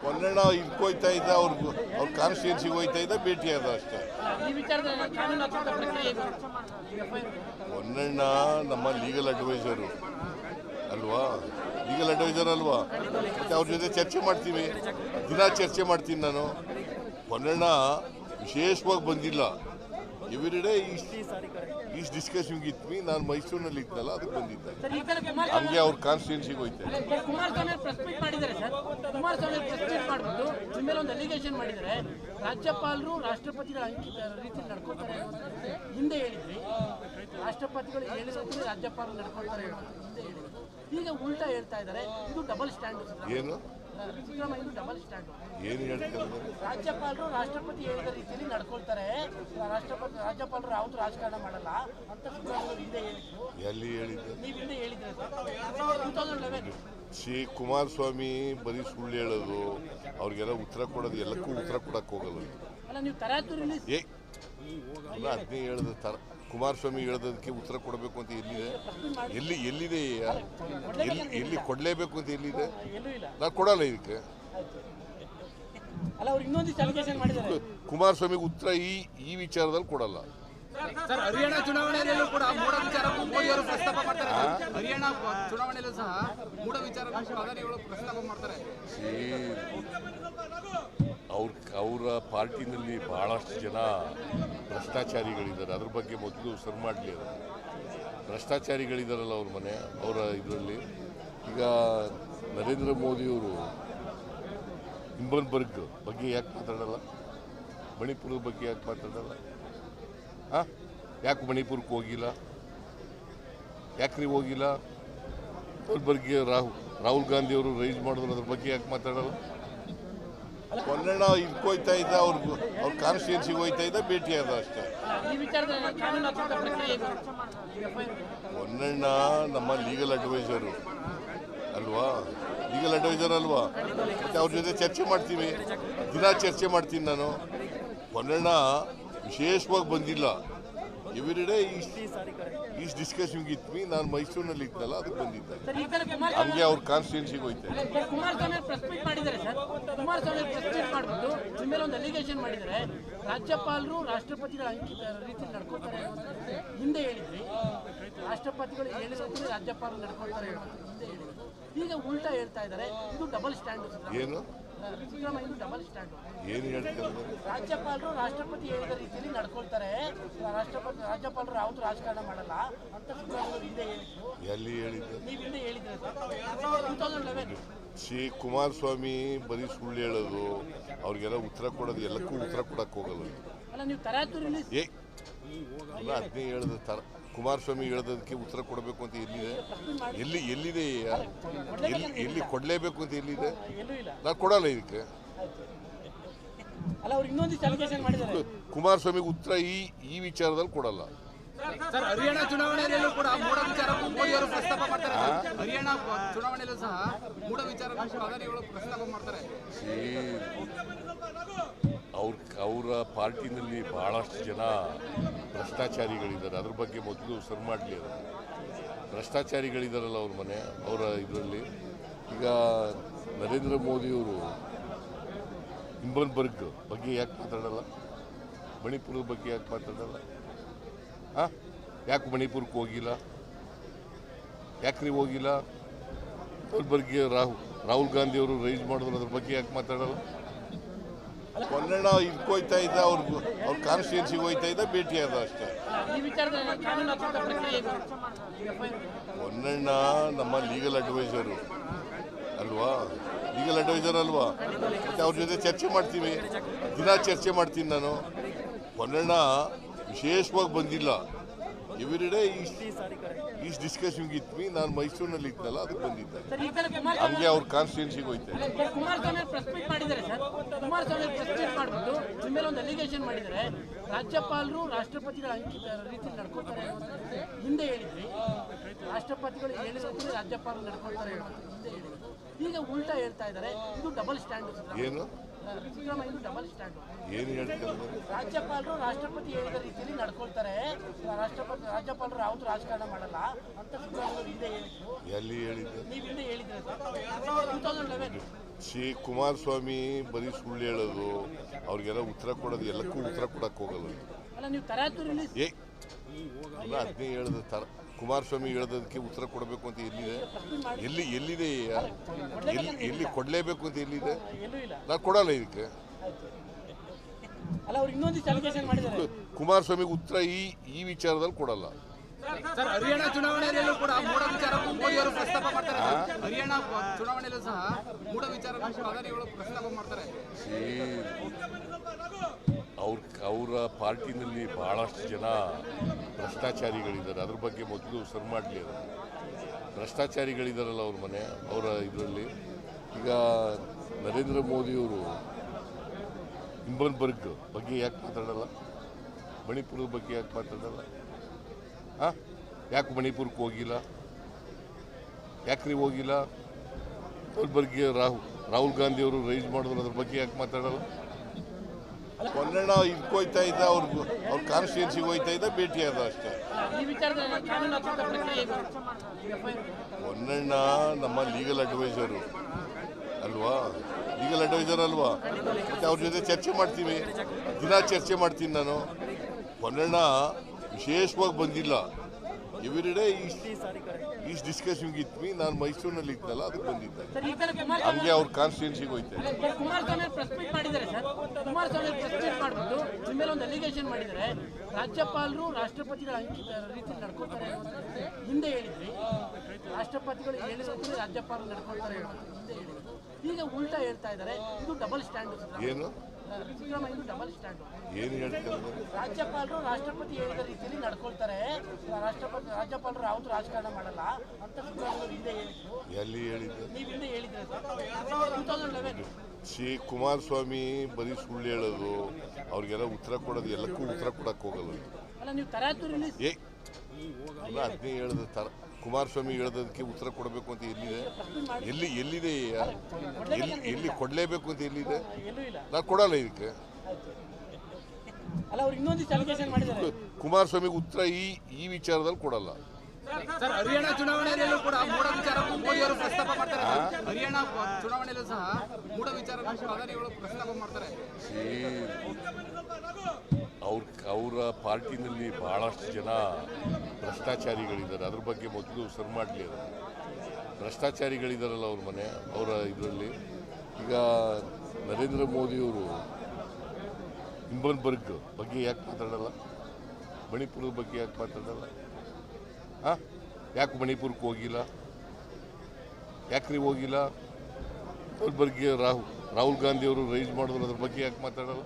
ಕನ್ನಡ ಇದಕ್ಕೋಯ್ತಾ ಇದ್ದ ಅವ್ರ ಅವ್ರ ಕಾನ್ಸ್ಟಿಟ್ಯೂನ್ಸಿಗೆ ಹೋಯ್ತಾ ಇದ್ದ ಭೇಟಿ ಆದ ಅಷ್ಟೇ? ಹೊನ್ನಣ್ಣ ನಮ್ಮ ಲೀಗಲ್ ಅಡ್ವೈಸರು ಅಲ್ವಾ? ಲೀಗಲ್ ಅಡ್ವೈಸರ್ ಅಲ್ವಾ? ಮತ್ತೆ ಅವ್ರ ಜೊತೆ ಚರ್ಚೆ ಮಾಡ್ತೀವಿ. ದಿನ ಚರ್ಚೆ ಮಾಡ್ತೀನಿ ನಾನು. ಹೊನ್ನಣ್ಣ ವಿಶೇಷವಾಗಿ ಬಂದಿಲ್ಲ. Every day is with me ನಾನು ಮೈಸೂರಿನಲ್ಲಿ ಇತ್ತಲ್ಲ ಅದಕ್ಕೆ ಬಂದಿದ್ದೆ. ಹಂಗೆ ಅವ್ರ ಕಾನ್ಸ್ಟಿಟ್ಯೂನ್ಸಿಗೆ ಹೋಯ್ತೆ. ರಾಜ್ಯಪಾಲರು ರಾಷ್ಟ್ರಪತಿಗಳ ರೀತಿ ನಡ್ಕೊಳ್ತಾರೆ ಹಿಂದೆ ಹೇಳಿದ್ರಿ. ರಾಷ್ಟ್ರಪತಿಗಳು ಹೇಳಿದ್ರೆ ರಾಜ್ಯಪಾಲರು ನಡ್ಕೊಳ್ತಾರೆ ಈಗ ಉಲ್ಟಾ ಹೇಳ್ತಾ ಇದ್ದಾರೆ. ಇದು ಡಬಲ್ ಸ್ಟ್ಯಾಂಡರ್ಡ್ ಏನು? ಏನು ಹೇಳ್ತಾರೆ? ರಾಜ್ಯಪಾಲರು ರಾಷ್ಟ್ರಪತಿ ಹೇಳಿದ ರೀತಿಯಲ್ಲಿ ನಡ್ಕೊಳ್ತಾರೆ. ರಾಷ್ಟ್ರಪತಿ ರಾಜ್ಯಪಾಲರು ಯಾವತ್ತು ರಾಜಕಾರಣ ಮಾಡಲ್ಲ. ಅಂತ ಹಿಂದೆ ಹೇಳಿದ್ರು. ಎಲ್ಲಿ ಹೇಳಿದ್ದೆ? ನೀವು ಹಿಂದೆ ಹೇಳಿದ್ರೆ sir two thousand eleven Shri Kumaraswamy ಬರೀ ಸುಳ್ಳು ಹೇಳೋದು ಅವ್ರಿಗೆಲ್ಲ ಉತ್ತರ ಕೊಡೋದು ಎಲ್ಲಕ್ಕೂ ಉತ್ತರ ಕೊಡಕ್ಕೆ ಹೋಗಲ್ಲ ಅಲ್ಲ ನೀವು ತರಾತುರಿಲಿ ಏ ಅದನ್ನೇ ಹೇಳ್ದ ತರ. ಕುಮಾರಸ್ವಾಮಿ ಹೇಳೋದಕ್ಕೆ ಉತ್ತರ ಕೊಡಬೇಕು ಅಂತ ಎಲ್ಲಿದೆ? ಎಲ್ಲಿ ಎಲ್ಲಿದೆ ಎಲ್ಲಿ ಎಲ್ಲಿ ಕೊಡಲೇಬೇಕು ಅಂತ ಎಲ್ಲಿದೆ? ನಾನು ಕೊಡಲ್ಲ ಇದಕ್ಕೆ. ಅಲ್ಲ ಅವ್ರು ಇನ್ನೊಂದಿಷ್ಟು ಅಲಿಗೇಷನ್ ಮಾಡಿದ್ದಾರೆ. ಕುಮಾರಸ್ವಾಮಿಗೆ ಉತ್ತರ ಈ ಈ ವಿಚಾರದಲ್ಲಿ ಕೊಡಲ್ಲ. ಸರ್ ಹರಿಯಾಣ ಚುನಾವಣೆಯಲ್ಲೂ ಕೂಡ ಮೂಡ ವಿಚಾರಕ್ಕೂ ಮೋದಿ ಅವರು ಪ್ರಸ್ತಾಪ ಮಾಡ್ತಾರೆ. ಹರಿಯಾಣ ಚುನಾವಣೆಯಲ್ಲೂ ಸಹ ಮೂಡ ವಿಚಾರ ಪ್ರಸ್ತಾಪ ಮಾಡ್ತಾರೆ. ಅವ್ರ, ಅವರ ಪಾರ್ಟಿನಲ್ಲಿ ಭಾಳಷ್ಟು ಜನ ಭ್ರಷ್ಟಾಚಾರಿಗಳಿದ್ದಾರೆ. ಅದ್ರ ಬಗ್ಗೆ ಮೊದಲು ಸರ್ ಮಾಡಲಿ ಅದು ಭ್ರಷ್ಟಾಚಾರಿಗಳಿದ್ದಾರಲ್ಲ ಅವ್ರ ಮನೆ, ಅವರ ಇದರಲ್ಲಿ. ಈಗ ನರೇಂದ್ರ ಮೋದಿಯವರು ಹಿಂಬನ್ಬರ್ಗ್ ಬಗ್ಗೆ ಯಾಕೆ ಮಾತಾಡಲ್ಲ? ಮಣಿಪುರದ ಬಗ್ಗೆ ಯಾಕೆ ಮಾತಾಡಲ್ಲ? ಹಾಂ? ಯಾಕೆ ಮಣಿಪುರಕ್ಕೆ ಹೋಗಿಲ್ಲ? ಯಾಕ್ರಿ ಹೋಗಿಲ್ಲ? ಬಗ್ಗೆ ರಾಹುಲ್ ರಾಹುಲ್ ಗಾಂಧಿಯವರು ರೈಸ್ ಮಾಡಿದ್ರು, ಅದ್ರ ಬಗ್ಗೆ ಯಾಕೆ ಮಾತಾಡಲ್ಲ? ಕನ್ನಡ ಇದಕ್ಕೋಯ್ತಾ ಇದ್ದ, ಅವ್ರ ಅವ್ರ ಕಾನ್ಸ್ಟಿಟ್ಯೂನ್ಸಿಗೆ ಹೋಯ್ತಾ ಇದ್ದ, ಭೇಟಿ ಆದ ಅಷ್ಟೇ? ಹೊನ್ನಣ್ಣ ನಮ್ಮ ಲೀಗಲ್ ಅಡ್ವೈಸರು ಅಲ್ವಾ? ಲೀಗಲ್ ಅಡ್ವೈಸರ್ ಅಲ್ವಾ? ಮತ್ತೆ ಅವ್ರ ಜೊತೆ ಚರ್ಚೆ ಮಾಡ್ತೀವಿ. ದಿನ ಚರ್ಚೆ ಮಾಡ್ತೀನಿ ನಾನು. ಹೊನ್ನಣ್ಣ ವಿಶೇಷವಾಗಿ ಬಂದಿಲ್ಲ. ಎವ್ರಿ ಡೇ ಈಸ್ ಇತ್ತು ಇತ್ ನಾನು ಮೈಸೂರಿನಲ್ಲಿ ಇದ್ನಲ್ಲ ಅದಕ್ಕೆ ಬಂದಿದ್ದೆ. ಹಂಗೆ ಅವ್ರ ಕಾನ್ಸ್ಟಿಟ್ಯೂನ್ಸಿಗೆ ಹೋಯ್ತೆ. ಕುಮಾರಸ್ವಾಮಿ ಪ್ರೆಸ್ ಮೀಟ್ ಮಾಡಿದ್ದಾರೆ ಸರ್. ಕುಮಾರಸ್ವಾಮಿ ಪ್ರೆಸ್ ಮೀಟ್ ಮಾಡಿಬಿಟ್ಟು ನಿಮ್ಮ ಮೇಲೆ ಒಂದು ಅಲಿಗೇಷನ್ ಮಾಡಿದ್ದಾರೆ. ರಾಜ್ಯಪಾಲರು ರಾಷ್ಟ್ರಪತಿಗಳ ಅಂಕಿತ ರೀತಿಯಲ್ಲಿ ನಡ್ಕೊಳ್ತಾರೆ ಹಿಂದೆ ಹೇಳಿದ್ರಿ. ರಾಷ್ಟ್ರಪತಿಗಳು ಹೇಳಿರೋದು ರಾಜ್ಯಪಾಲರು ನಡ್ಕೊಳ್ತಾರೆ ಹಿಂದೆ ಹೇಳಿದ್ರು. ಈಗ ಉಲ್ಟಾ ಹೇಳ್ತಾ ಇದ್ದಾರೆ ಇದು ಡಬಲ್ ಸ್ಟ್ಯಾಂಡರ್ಡ್ ಏನು? ಏನು ಹೇಳ್ತಾರೆ? ರಾಜ್ಯಪಾಲರು ರಾಷ್ಟ್ರಪತಿ ಹೇಳಿದ ರೀತಿಯಲ್ಲಿ ನಡ್ಕೊಳ್ತಾರೆ. ರಾಷ್ಟ್ರಪತಿ ರಾಜ್ಯಪಾಲರು ಯಾವತ್ತು ರಾಜಕಾರಣ ಮಾಡಲ್ಲ. ಅಂತ ಸಿದ್ದರಾಮಯ್ಯ ಹಿಂದೆ ಹೇಳಿದ್ರು. ಎಲ್ಲಿ ಹೇಳಿದ್ದೆ? ನೀವು ಹಿಂದೆ ಹೇಳಿದ್ರೆ two thousand eleven Shri Kumaraswamy ಬರೀ ಸುಳ್ಳು ಹೇಳೋದು ಅವ್ರಿಗೆಲ್ಲ ಉತ್ತರ ಕೊಡೋದು ಎಲ್ಲಕ್ಕೂ ಉತ್ತರ ಕೊಡಕ್ಕೆ ಹೋಗಲ್ಲ ಅಲ್ಲ ನೀವು ತರಾತುರಿಲಿ ಏ ಅದನ್ನೇ ಹೇಳ್ದ ತರ ಕುಮಾರಸ್ವಾಮಿ ಹೇಳೋದಕ್ಕೆ ಉತ್ತರ ಕೊಡಬೇಕು ಅಂತ ಎಲ್ಲಿದೆ? ಎಲ್ಲಿ ಎಲ್ಲಿದೆ ಎಲ್ಲಿ ಎಲ್ಲಿ ಕೊಡಲೇಬೇಕು ಅಂತ ಎಲ್ಲಿದೆ? ನಾನು ಕೊಡಲ್ಲ ಇದಕ್ಕೆ. ಕುಮಾರಸ್ವಾಮಿಗೆ ಉತ್ತರ ಈ ಈ ವಿಚಾರದಲ್ಲಿ ಕೊಡಲ್ಲ. ಸರ್ ಹರಿಯಾಣ ಚುನಾವಣೆಯಲ್ಲೂ ಕೂಡ ಮೂಡ ವಿಚಾರಕ್ಕೂ ಮೋದಿಯವರು ಪ್ರಸ್ತಾಪ ಮಾಡ್ತಾರೆ. ಹರಿಯಾಣ ಚುನಾವಣೆಯಲ್ಲೂ ಸಹ ಮೂಡ ವಿಚಾರ ಪ್ರಧಾನಿಗಳು ಪ್ರಸ್ತಾಪ ಮಾಡ್ತಾರೆ. ಅವ್ರ ಪಾರ್ಟಿನಲ್ಲಿ ಬಹಳಷ್ಟು ಜನ ಭ್ರಷ್ಟಾಚಾರಿಗಳಿದ್ದಾರೆ. ಅದ್ರ ಬಗ್ಗೆ ಮೊದಲು ಸರ್ ಮಾಡಲಿ ಅದು ಭ್ರಷ್ಟಾಚಾರಿಗಳಿದ್ದಾರಲ್ಲ ಅವ್ರ ಮನೆ, ಅವರ ಇದರಲ್ಲಿ. ಈಗ ನರೇಂದ್ರ ಮೋದಿಯವರು ಹಿಂಬನ್ಬರ್ಗ್ ಬಗ್ಗೆ ಯಾಕೆ ಮಾತಾಡಲ್ಲ? ಮಣಿಪುರದ ಬಗ್ಗೆ ಯಾಕೆ ಮಾತಾಡಲ್ಲ? ಹಾಂ ಯಾಕೆ ಮಣಿಪುರಕ್ಕೆ ಹೋಗಿಲ್ಲ? ಯಾಕ್ರಿ ಹೋಗಿಲ್ಲ? ಅವ್ರ ರಾಹುಲ್ ರಾಹುಲ್ ಗಾಂಧಿಯವರು ರೈಸ್ ಮಾಡಿದ್ರು ಅದ್ರ ಬಗ್ಗೆ ಯಾಕೆ ಮಾತಾಡಲ್ಲ? ಕನ್ನಡ ಇದಕ್ಕೋಯ್ತಾ ಇದ್ದ ಅವ್ರ ಅವ್ರ ಕಾನ್ಸ್ಟಿಟ್ಯೂನ್ಸಿಗೆ ಹೋಯ್ತಾ ಇದ್ದ ಭೇಟಿ ಆದ ಅಷ್ಟೇ? ಹೊನ್ನಣ್ಣ ನಮ್ಮ ಲೀಗಲ್ ಅಡ್ವೈಸರು ಅಲ್ವಾ? ಲೀಗಲ್ ಅಡ್ವೈಸರ್ ಅಲ್ವಾ? ಮತ್ತೆ ಅವ್ರ ಜೊತೆ ಚರ್ಚೆ ಮಾಡ್ತೀವಿ. ದಿನ ಚರ್ಚೆ ಮಾಡ್ತೀನಿ ನಾನು. ಹೊನ್ನಣ್ಣ ವಿಶೇಷವಾಗಿ ಬಂದಿಲ್ಲ. Every day is with me ನಾನು ಮೈಸೂರಿನಲ್ಲಿ ಇದ್ನಲ್ಲ ಅದಕ್ಕೆ ಬಂದಿದ್ದೆ. ಈ ಹಂಗೆ ಅವ್ರ ಕಾನ್ಸ್ಟಿಟ್ಯೂನ್ಸಿಗೆ ಹೋಯ್ತೆ. ಕುಮಾರಸ್ವಾಮಿ ಪ್ರೆಸ್ ಮೀಟ್ ಮಾಡಿದ್ದಾರೆ ಸರ್. ಕುಮಾರಸ್ವಾಮಿ ಪ್ರೆಸ್ ಮೀಟ್ ಮಾಡಿಬಿಟ್ಟು ನಿಮ್ಮ ಮೇಲೆ ಒಂದು ಅಲಿಗೇಷನ್ ಮಾಡಿದ್ದಾರೆ. ರಾಜ್ಯಪಾಲರು ರಾಷ್ಟ್ರಪತಿಗಳ ಅಂಕಿತ ರೀತಿ ನಡ್ಕೊಳ್ತಾರೆ ಹಿಂದೆ ಹೇಳಿದ್ರಿ. ರಾಷ್ಟ್ರಪತಿಗಳು ಹೇಳಿದ್ರು ರಾಜ್ಯಪಾಲರು ನಡ್ಕೊಳ್ತಾರೆ ಹಿಂದೆ ಹೇಳಿದ್ರು. ಈಗ ಉಲ್ಟಾ ಹೇಳ್ತಾ ಇದ್ದಾರೆ. ಇದು ಡಬಲ್ ಸ್ಟ್ಯಾಂಡರ್ಡ್ ಏನು? ಏನು ಹೇಳ್ತಾರೆ? ರಾಜ್ಯಪಾಲರು ರಾಷ್ಟ್ರಪತಿ ಹೇಳಿದ ರೀತಿಯಲ್ಲಿ ನಡ್ಕೊಳ್ತಾರೆ. ರಾಷ್ಟ್ರಪತಿ ರಾಜ್ಯಪಾಲರು ಯಾವ್ದು ರಾಜಕಾರಣ ಮಾಡಲ್ಲ. ಅಂತ ಸಿದ್ದರಾಮಯ್ಯ ಹಿಂದೆ ಹೇಳಿದ್ರು. ಎಲ್ಲಿ ಹೇಳಿದ್ದೆ ನೀವು ಹಿಂದೆ ಹೇಳಿದ್ರೆ sir two thousand eleven Shri Kumaraswamy ಬರೀ ಸುಳ್ಳು ಹೇಳೋದು ಅವ್ರಿಗೆಲ್ಲ ಉತ್ತರ ಕೊಡೋದು ಎಲ್ಲಕ್ಕೂ ಉತ್ತರ ಕೊಡಕ್ಕೆ ಹೋಗಲ್ಲ ಅಲ್ಲ ನೀವು ತರಾತುರಿಲಿ ಏ ಅಲ್ಲ ಅದನ್ನೇ ಹೇಳಿದ ತರ. ಕುಮಾರಸ್ವಾಮಿ ಹೇಳೋದಕ್ಕೆ ಉತ್ತರ ಕೊಡಬೇಕು ಅಂತ ಎಲ್ಲಿದೆ? ಎಲ್ಲಿ ಎಲ್ಲಿದೆ ಎಲ್ಲಿ ಎಲ್ಲಿ ಕೊಡಲೇಬೇಕು ಅಂತ ಎಲ್ಲಿದೆ? ನಾನು ಕೊಡಲ್ಲ ಇದಕ್ಕೆ. ಅಲ್ಲ ಅವ್ರು ಇನ್ನೊಂದಿಷ್ಟು ಅಲಿಗೇಷನ್ ಮಾಡಿದ್ದಾರೆ. ಕುಮಾರಸ್ವಾಮಿಗೆ ಉತ್ತರ ಈ ಈ ವಿಚಾರದಲ್ಲಿ ಕೊಡಲ್ಲ. ಸರ್ ಹರಿಯಾಣ ಚುನಾವಣೆಯಲ್ಲೂ ಕೂಡ ಮೂಢ ವಿಚಾರ ಮೋದಿ ಅವರು ಪ್ರಸ್ತಾಪ ಮಾಡ್ತಾರೆ. ಹರಿಯಾಣ ಚುನಾವಣೆಯಲ್ಲೂ ಸಹ ಮೂಡ ವಿಚಾರ ಪ್ರಸ್ತಾಪ ಮಾಡ್ತಾರೆ. ಅವ್ರ ಪಾರ್ಟಿನಲ್ಲಿ ಭಾಳಷ್ಟು ಜನ ಭ್ರಷ್ಟಾಚಾರಿಗಳಿದ್ದಾರೆ. ಅದ್ರ ಬಗ್ಗೆ ಮೊದಲು ಸರ್ ಮಾಡಲಿ ಅದು ಭ್ರಷ್ಟಾಚಾರಿಗಳಿದ್ದಾರಲ್ಲ ಅವ್ರ ಮನೆ, ಅವರ ಇದರಲ್ಲಿ. ಈಗ ನರೇಂದ್ರ ಮೋದಿಯವರು ಹಿಂಬನ್ಬರ್ಗ್ ಬಗ್ಗೆ ಯಾಕೆ ಮಾತಾಡಲ್ಲ? ಮಣಿಪುರದ ಬಗ್ಗೆ ಯಾಕೆ ಮಾತಾಡಲ್ಲ? ಹಾಂ ಯಾಕೆ ಮಣಿಪುರಕ್ಕೆ ಹೋಗಿಲ್ಲ? ಯಾಕ್ರಿ ಹೋಗಿಲ್ಲ? ಬಗ್ಗೆ ರಾಹುಲ್ ರಾಹುಲ್ ಗಾಂಧಿಯವರು ರೈಸ್ ಮಾಡಿದ್ರು, ಅದ್ರ ಬಗ್ಗೆ ಯಾಕೆ ಮಾತಾಡಲ್ಲ? ಕನ್ನಡ ಇದಕ್ಕೋಯ್ತಾ ಇದ್ದ ಅವ್ರ ಅವ್ರ ಕಾನ್ಸ್ಟಿಟ್ಯೂನ್ಸಿಗೆ ಹೋಯ್ತಾ ಇದ್ದ, ಭೇಟಿ ಆದ ಅಷ್ಟೇ. ಹೊನ್ನಣ್ಣ ನಮ್ಮ ಲೀಗಲ್ ಅಡ್ವೈಸರು ಅಲ್ವಾ? ಲೀಗಲ್ ಅಡ್ವೈಸರ್ ಅಲ್ವಾ? ಮತ್ತೆ ಅವ್ರ ಜೊತೆ ಚರ್ಚೆ ಮಾಡ್ತೀವಿ. ದಿನ ಚರ್ಚೆ ಮಾಡ್ತೀನಿ ನಾನು. ಹೊನ್ನಣ್ಣ ವಿಶೇಷವಾಗಿ ಬಂದಿಲ್ಲ. ಎವ್ರಿ ಡೇ ಡಿಸ್ಕಸಿಂಗ್ ಇದ್ವಿ ಮೀ ನಾನು ಮೈಸೂರಿನಲ್ಲಿ ಇದ್ನಲ್ಲ ಅದಕ್ಕೆ ಬಂದಿದ್ದೆ. ಹಂಗೆ ಅವ್ರ ಕಾನ್ಸ್ಟಿಟ್ಯೂನ್ಸಿಗೆ ಹೋಯ್ತೆ. ಅಲಿಗೇಷನ್ ಮಾಡಿದ್ದಾರೆ ರಾಜ್ಯಪಾಲರು ರಾಷ್ಟ್ರಪತಿಗಳ ರೀತಿಯಲ್ಲಿ ನಡ್ಕೊಳ್ತಾರೆ ಹಿಂದೆ ಹೇಳಿದ್ರಿ. ರಾಷ್ಟ್ರಪತಿಗಳು ಹೇಳಿದ್ರೆ ರಾಜ್ಯಪಾಲರು ನಡ್ಕೊಳ್ತಾರೆ ಹಿಂದೆ ಹೇಳಿದ್ರು. ಈಗ ಉಲ್ಟಾ ಹೇಳ್ತಾ ಇದ್ದಾರೆ ಇದು ಡಬಲ್ ಸ್ಟ್ಯಾಂಡ್ ಏನು? ಸಿದ್ದರಾಮಯ್ಯ ಡಬಲ್ ಸ್ಟ್ಯಾಂಡ್ ಏನು ಹೇಳ್ತಾರೆ? ರಾಜ್ಯಪಾಲರು ರಾಷ್ಟ್ರಪತಿ ಹೇಳಿದ ರೀತಿಯಲ್ಲಿ ನಡ್ಕೊಳ್ತಾರೆ. ರಾಷ್ಟ್ರಪತಿ ರಾಜ್ಯಪಾಲರು ಯಾವತ್ತೂ ರಾಜಕಾರಣ ಮಾಡಲ್ಲ. ಅಂತ ಸಿದ್ದರಾಮಯ್ಯ ಹಿಂದೆ ಹೇಳಿದ್ರು. ಎಲ್ಲಿ ಹೇಳಿದ್ದೆ? ನೀವು ಹಿಂದೆ ಹೇಳಿದ್ರೆ two thousand eleven Shri Kumaraswamy ಬರೀ ಸುಳ್ಳು ಹೇಳೋದು ಅವ್ರಿಗೆಲ್ಲ ಉತ್ತರ ಕೊಡೋದು ಎಲ್ಲಕ್ಕೂ ಉತ್ತರ ಕೊಡಕ್ಕೆ ಹೋಗಲ್ಲ ಅಲ್ಲ ನೀವು ತರಾತುರಿಲಿ ಏ ಅಲ್ಲ ಅದನ್ನೇ ಹೇಳಿದ ತರ ಕುಮಾರಸ್ವಾಮಿ ಹೇಳೋದಕ್ಕೆ ಉತ್ತರ ಕೊಡಬೇಕು ಅಂತ ಎಲ್ಲಿದೆ? ಎಲ್ಲಿ ಎಲ್ಲಿದೆ ಎಲ್ಲಿ ಎಲ್ಲಿ ಕೊಡಲೇಬೇಕು ಅಂತ ಎಲ್ಲಿದೆ? ನಾನು ಕೊಡಲ್ಲ ಇದಕ್ಕೆ ಅಲ್ಲ ಅವ್ರು ಇನ್ನೊಂದಿಷ್ಟು ಅಲಿಗೇಷನ್ ಮಾಡಿದ್ದಾರೆ ಕುಮಾರಸ್ವಾಮಿಗೆ ಉತ್ತರ ಈ ಈ ವಿಚಾರದಲ್ಲಿ ಕೊಡಲ್ಲ. ಸರ್ ಹರಿಯಾಣ ಚುನಾವಣೆಯಲ್ಲೂ ಕೂಡ ಮೂಢ ವಿಚಾರ ಮೋದಿ ಅವರು ಪ್ರಸ್ತಾಪ ಮಾಡ್ತಾರೆ. ಹರಿಯಾಣ ಚುನಾವಣೆಯಲ್ಲೂ ಸಹ ಮೂಡ ವಿಚಾರ ಪ್ರಧಾನಿಗಳು ಪ್ರಸ್ತಾಪ ಮಾಡ್ತಾರೆ. ಅವ್ರ ಅವರ ಪಾರ್ಟಿನಲ್ಲಿ ಬಹಳಷ್ಟು ಜನ ಭ್ರಷ್ಟಾಚಾರಿಗಳಿದ್ದಾರೆ. ಅದ್ರ ಬಗ್ಗೆ ಮೊದಲು ಸರ್ ಮಾಡಲಿ ಅದು ಭ್ರಷ್ಟಾಚಾರಿಗಳಿದ್ದಾರಲ್ಲ ಅವ್ರ ಮನೆ ಅವರ ಇದರಲ್ಲಿ. ಈಗ ನರೇಂದ್ರ ಮೋದಿಯವರು ಹಿಂಬನ್ಬರ್ಗ್ ಬಗ್ಗೆ ಯಾಕೆ ಮಾತಾಡಲ್ಲ? ಮಣಿಪುರದ ಬಗ್ಗೆ ಯಾಕೆ ಮಾತಾಡಲ್ಲ? ಹಾಂ ಯಾಕೆ ಮಣಿಪುರಕ್ಕೆ ಹೋಗಿಲ್ಲ? ಯಾಕ್ರಿ ಹೋಗಿಲ್ಲ? ಅದ್ರ ರಾಹುಲ್ ರಾಹುಲ್ ಗಾಂಧಿ ಅವರು ರೈಸ್ ಮಾಡಿದ್ರು ಅದ್ರ ಬಗ್ಗೆ ಯಾಕೆ ಮಾತಾಡಲ್ಲ?